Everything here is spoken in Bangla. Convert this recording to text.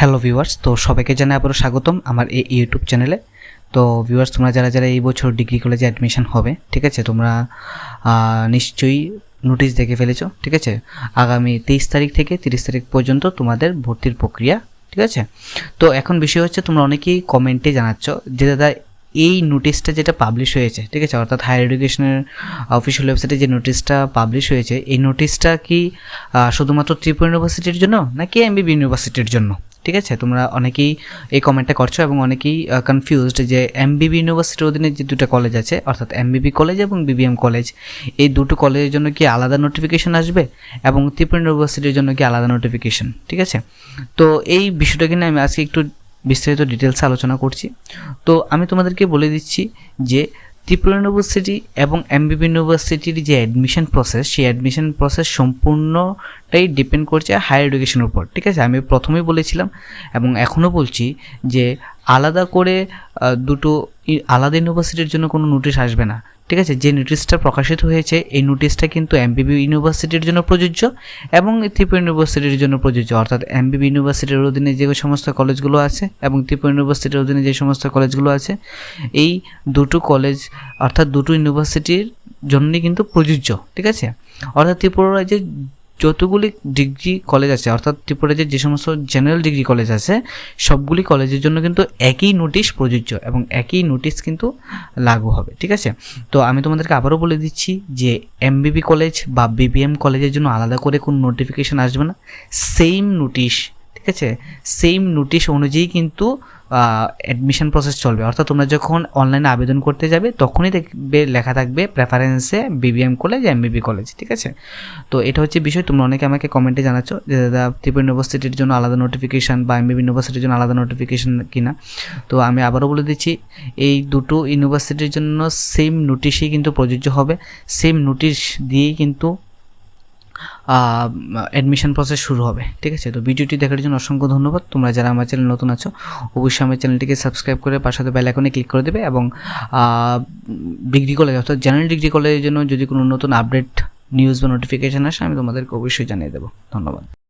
হ্যালো ভিউয়ার্স, তো সবাইকে জানাই আবারও স্বাগতম আমার এই ইউটিউব চ্যানেলে। তো ভিউয়ার্স, তোমরা যারা যারা এই বছর ডিগ্রি কলেজে অ্যাডমিশন হবে, ঠিক আছে, তোমরা নিশ্চয়ই নোটিশ দেখে ফেলেছো, ঠিক আছে? আগামী তেইশ তারিখ থেকে তিরিশ তারিখ পর্যন্ত তোমাদের ভর্তির প্রক্রিয়া, ঠিক আছে? তো এখন বিষয় হচ্ছে, তোমরা অনেকেই কমেন্টে জানাচ্ছ যে, দাদা, এই নোটিশটা যেটা পাবলিশ হয়েছে, ঠিক আছে, অর্থাৎ হায়ার এডুকেশনের অফিসিয়াল ওয়েবসাইটে যে নোটিশটা পাবলিশ হয়েছে, এই নোটিশটা কি শুধুমাত্র ত্রিপুরা ইউনিভার্সিটির জন্য, নাকি এমবিবি ইউনিভার্সিটির জন্য? ঠিক আছে? তোমরা অনেকেই এই কমেন্টটা করছ এবং অনেকেই কনফিউজড যে এমবিবি ইউনিভার্সিটির অধীনে যে দুটো কলেজ আছে, অর্থাৎ এমবিবি কলেজ এবং বিবিএম কলেজ এই দুটো কলেজের জন্য কি আলাদা নোটিফিকেশন আসবে এবং ত্রিপুরা ইউনিভার্সিটির জন্য কি আলাদা নোটিফিকেশন ঠিক আছে? তো এই বিষয়টা কিনে আমি আজকে একটু বিস্তারিত ডিটেলসে আলোচনা করছি। তো আমি তোমাদেরকে বলে দিচ্ছি যে ত্রিপুরা ইউনিভার্সিটি এবং এমবিবি ইউনিভার্সিটির যে অ্যাডমিশন প্রসেস সেই অ্যাডমিশন প্রসেস সম্পূর্ণটাই ডিপেন্ড করছে হায়ার এডুকেশনের উপর, ঠিক আছে? আমি প্রথমেই বলেছিলাম এবং এখনও বলছি যে আলাদা করে দুটো আলাদা ইউনিভার্সিটির জন্য কোনো নোটিশ আসবে না। ঠিক আছে? যে নোটিশটা প্রকাশিত হয়েছে, এই নোটিশটা কিন্তু এমবিবি ইউনিভার্সিটির জন্য প্রযোজ্য এবং ত্রিপুরা ইউনিভার্সিটির জন্য প্রযোজ্য। অর্থাৎ এমবিবি ইউনিভার্সিটির অধীনে যে সমস্ত কলেজগুলো আছে এবং ত্রিপুরা ইউনিভার্সিটির অধীনে যে সমস্ত কলেজগুলো আছে, এই দুটো কলেজ অর্থাৎ দুটো ইউনিভার্সিটির জন্যই কিন্তু প্রযোজ্য। ঠিক আছে? অর্থাৎ ত্রিপুরা রাজ্যে যতগুলি ডিগ্রি কলেজ আছে, অর্থাৎ ত্রিপুরা যে সমস্ত জেনারেল ডিগ্রি কলেজ আছে, সবগুলি কলেজের জন্য কিন্তু একই নোটিশ প্রযোজ্য এবং একই নোটিশ কিন্তু লাগু হবে, ঠিক আছে? তো আমি তোমাদেরকে আবারও বলে দিচ্ছি যে এমবিবি কলেজ বা বিবিএম কলেজের জন্য আলাদা করে কোনো নোটিফিকেশান আসবে না। সেম নোটিশ ঠিক আছে? সেম নোটিশ অনুযায়ী কিন্তু অ্যাডমিশন প্রসেস চলবে। অর্থাৎ তোমরা যখন অনলাইনে আবেদন করতে যাবে, তখনই দেখবে লেখা থাকবে প্রেফারেন্সে বিবিএম কলেজ এমবিবি কলেজ ঠিক আছে? তো এটা হচ্ছে বিষয়। তোমরা অনেকে আমাকে কমেন্টে জানাচ্ছ যে, দাদা, ত্রিপুরা ইউনিভার্সিটির জন্য আলাদা নোটিফিকেশান বা এমবিবি ইউনিভার্সিটির জন্য আলাদা নোটিফিকেশান কিনা? তো আমি আবারও বলে দিচ্ছি, এই দুটো ইউনিভার্সিটির জন্য সেম নোটিশই কিন্তু প্রযোজ্য হবে। সেম নোটিশ দিয়েই কিন্তু অ্যাডমিশন প্রসেস শুরু হবে, ঠিক আছে? তো ভিডিওটি দেখার জন্য অসংখ্য ধন্যবাদ। তোমরা যারা আমার চ্যানেল নতুন আছো, অবশ্যই আমার চ্যানেলটিকে সাবস্ক্রাইব করে পাশে বেল আইকনে ক্লিক করে দেবে এবং ডিগ্রি কলেজ অর্থাৎ জেনারেল ডিগ্রি কলেজের জন্য যদি কোনো নতুন আপডেট নিউজ বা নোটিফিকেশান আসে, আমি তোমাদেরকে অবশ্যই জানিয়ে দেবো। ধন্যবাদ।